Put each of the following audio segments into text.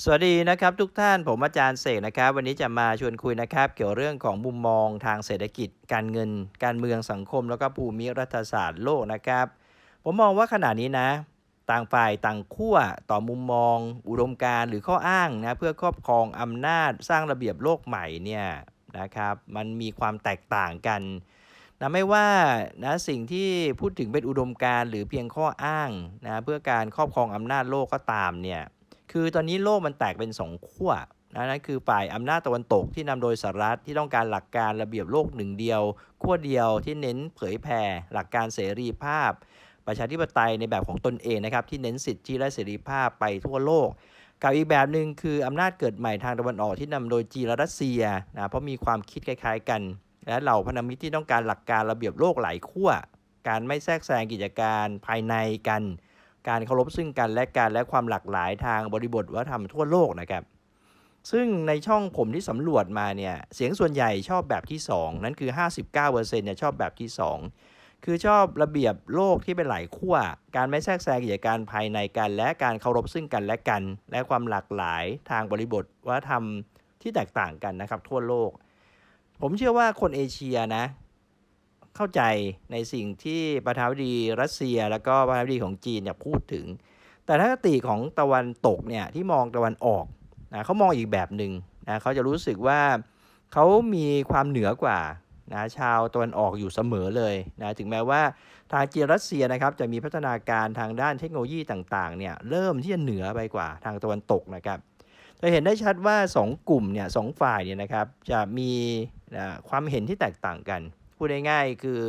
สวัสดีนะครับทุกท่านผมอาจารย์เสกนะครับ วันนี้จะมาชวนคุยนะครับ เกี่ยวเรื่องของมุมมองทางเศรษฐกิจ การเงิน การเมืองสังคม แล้วก็ภูมิรัฐศาสตร์โลกนะครับ ผมมองว่าขณะนี้นะ ต่างฝ่ายต่างขั้วต่อมุมมอง อุดมการหรือข้ออ้างนะเพื่อครอบครองอำนาจสร้างระเบียบโลกใหม่เนี่ยนะครับ มันมีความแตกต่างกันนะไม่ว่านะสิ่งที่พูดถึงเป็นอุดมการหรือเพียงข้ออ้างนะเพื่อการครอบครองอำนาจโลกก็ตามเนี่ย คือตอนนี้โลกมันแตกเป็นสองขั้วนะนั่นคือฝ่ายอำนาจตะวันตกที่นำโดยสหรัฐที่ต้องการหลักการระเบียบโลกหนึ่งเดียวขั้วเดียวที่เน้นเผยแผ่หลักการเสรีภาพ ประชาธิปไตยในแบบของตนเองนะครับที่เน้นสิทธิและเสรีภาพไปทั่วโลกกับอีกแบบหนึ่งคืออำนาจเกิดใหม่ทางตะวันออกที่นำโดยจีนและรัสเซียนะเพราะมีความคิดคล้าย ๆ กัน และเหล่าพันธมิตรที่ต้องการหลักการระเบียบโลกหลายขั้วการไม่แทรกแซงกิจการภายในกัน การเคารพซึ่งกันและกันและความหลากหลายทางบริบทวัฒนธรรมทั่วโลกนะครับ ซึ่งในช่องผมที่สำรวจมาเนี่ยเสียงส่วนใหญ่ชอบแบบที่ 2 นั่นคือ 59%เนี่ยชอบแบบที่ 2 คือชอบระเบียบโลกที่เป็นหลายขั้วการไม่แทรกแซงกิจการภายในกัน และการเคารพซึ่งกันและกัน และความหลากหลายทางบริบทวัฒนธรรมที่แตกต่างกันนะครับทั่วโลก ผมเชื่อว่าคนเอเชียนะ เข้าใจในสิ่งที่ประธานาธิบดีรัสเซีย แล้วก็ประธานาธิบดีของจีนเนี่ยพูดถึง แต่ถ้าคติของตะวันตกเนี่ยที่มองตะวันออกนะเขามองอีกแบบหนึ่งนะเขาจะรู้สึกว่าเขามีความเหนือกว่านะชาวตะวันออกอยู่เสมอเลยนะถึงแม้ว่าทางจีนรัสเซียนะครับจะมีพัฒนาการทางด้านเทคโนโลยีต่างๆเนี่ยเริ่มที่จะเหนือไปกว่าทางตะวันตกนะครับจะเห็นได้ชัดว่า 2 กลุ่มเนี่ยสฝ่ายเนี่ยนะครับจะมีนะความเห็นที่แตกต่างกัน พูดง่ายๆคือ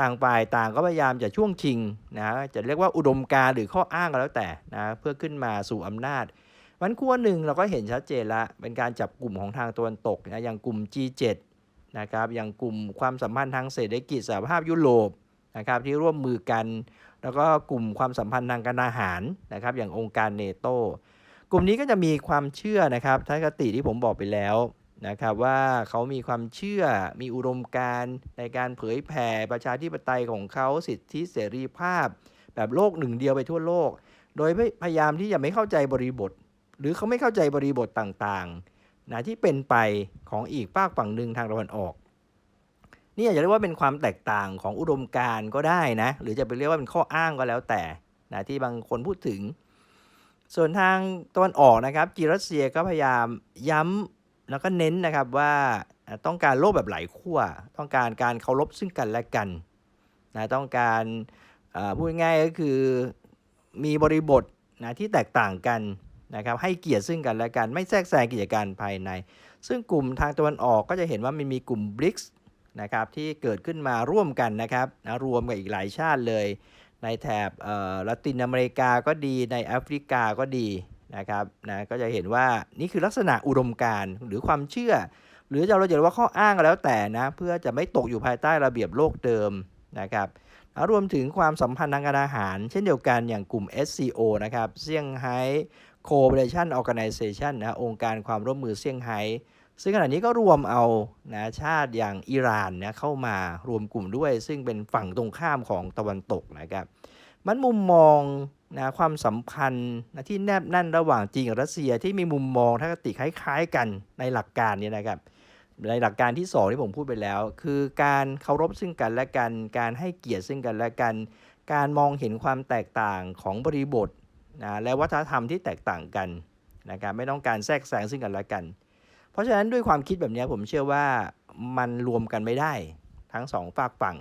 ต่างฝ่ายต่างก็พยายามจะช่วงชิงนะจะเรียกว่าอุดมการหรือข้ออ้างก็แล้วแต่นะเพื่อขึ้นมาสู่อำนาจมันขั้วหนึ่งเราก็เห็นชัดเจนละเป็นการจับกลุ่มของทางตะวันตกนะอย่างกลุ่ม G7 นะครับอย่างกลุ่มความสัมพันธ์ทางเศรษฐกิจสหภาพยุโรปนะครับที่ร่วมมือกัน แล้วก็กลุ่มความสัมพันธ์ทางการอาหารนะครับอย่างองค์การเนโตกลุ่มนี้ก็จะมีความเชื่อนะครับทัศนคติที่ผมบอกไปแล้ว นะครับว่าเขามีความเชื่อมีอุดมการณ์ในการเผยแผ่ประชาธิปไตยของเขาสิทธิเสรีภาพ แบบโลกหนึ่งเดียวไปทั่วโลก โดยพยายามที่จะไม่เข้าใจบริบท หรือเขาไม่เข้าใจบริบทต่างๆนะที่เป็นไปของอีกฝากฝั่งหนึ่งทางตะวันออกนี่อาจจะเรียกว่าเป็นความแตกต่างของอุดมการณ์ก็ได้นะ หรือจะไปเรียกว่าเป็นข้ออ้างก็แล้วแต่นะที่บางคนพูดถึง ส่วนทางตะวันออกนะครับจีรัสเซียก็พยายามย้ำ แล้วก็เน้นนะครับว่าต้องการโลกแบบหลายขั้ว ต้องการการเคารพซึ่งกันและกันนะต้องการพูดง่ายก็คือมีบริบทนะที่แตกต่างกันนะครับให้เกียรติซึ่งกันและกัน ไม่แทรกแซงกิจการภายใน ซึ่งกลุ่มทางตะวันออกก็จะเห็นว่ามันมีกลุ่มบริกส์นะครับที่เกิดขึ้นมาร่วมกันนะครับนะรวมกับอีกหลายชาติเลย ในแถบละตินอเมริกาก็ดีในแอฟริกาก็ดี นะครับนะก็จะเห็นว่านี่คือลักษณะอุดมการณ์หรือความเชื่อ หรือจะเราจะเรียกว่าข้ออ้างก็แล้วแต่นะเพื่อจะไม่ตกอยู่ภายใต้ระเบียบโลกเดิมนะครับรวมถึงความสัมพันธ์ทางการอาหาร เช่นเดียวกันอย่างกลุ่ม SCO นะครับเซี่ยงไฮ้ Cooperation Organization นะองค์การความร่วมมือเซี่ยงไฮ้ซึ่งขณะนี้ก็รวมเอานะชาติอย่างอิหร่านนะเข้ามารวมกลุ่มด้วย ซึ่งเป็นฝั่งตรงข้ามของตะวันตกนะครับ มันมุมมอง นะความสัมพันธ์นะที่แนบแน่นระหว่างจีนกับรัสเซียที่มีมุมมองทัศนคติคล้ายๆกันในหลักการนี้นะครับในหลักการที่ 2 ที่ผมพูดไปแล้ว คือการเคารพซึ่งกันและกัน การให้เกียรติซึ่งกันและกัน การมองเห็นความแตกต่างของบริบทนะและวัฒนธรรมที่แตกต่างกันนะครับไม่ต้องการแทรกแซงซึ่งกันและกัน เพราะฉะนั้นด้วยความคิดแบบนี้ผมเชื่อว่ามันรวมกันไม่ได้ทั้งสองฝากฝั่ง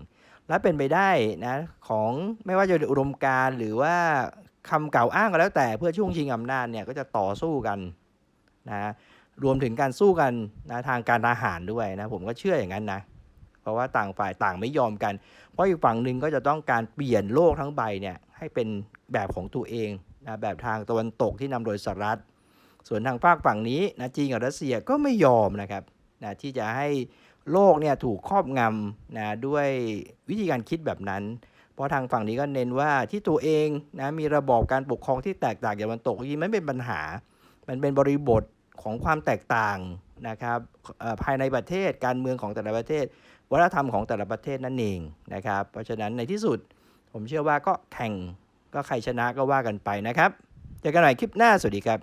และเป็นไปได้นะของไม่ว่าจะอุดมการหรือว่า คำกล่าวอ้างก็แล้วแต่เพื่อช่วงชิงอำนาจเนี่ยก็จะต่อสู้กันนะรวมถึงการสู้กันนะทางการทหารด้วยนะผมก็เชื่ออย่างนั้นนะเพราะว่าต่างฝ่ายต่างไม่ยอมกัน เพราะอีกฝั่งหนึ่งก็จะต้องการเปลี่ยนโลกทั้งใบเนี่ยให้เป็นแบบของตัวเองนะแบบทางตะวันตกที่นำโดยสหรัฐ ส่วนทางภาคฝั่งนี้นะจีนกับรัสเซียก็ไม่ยอมนะครับนะที่จะให้โลกเนี่ยถูกครอบงำนะด้วยวิธีการคิดแบบนั้น ราะทางฝั่งนี้ก็เน้นว่าที่ตัวเองนะมีระบอบการปกครองที่แตกต่างจากตะวันตกยิ่งไม่เป็นปัญหา มันเป็นบริบทของความแตกต่างนะครับภายในประเทศการเมืองของแต่ละประเทศ วัฒนธรรมของแต่ละประเทศนั่นเองนะครับ เพราะฉะนั้นในที่สุดผมเชื่อว่าก็แข่งก็ใครชนะก็ว่ากันไปนะครับเจอกันใหม่คลิปหน้าสวัสดีครับ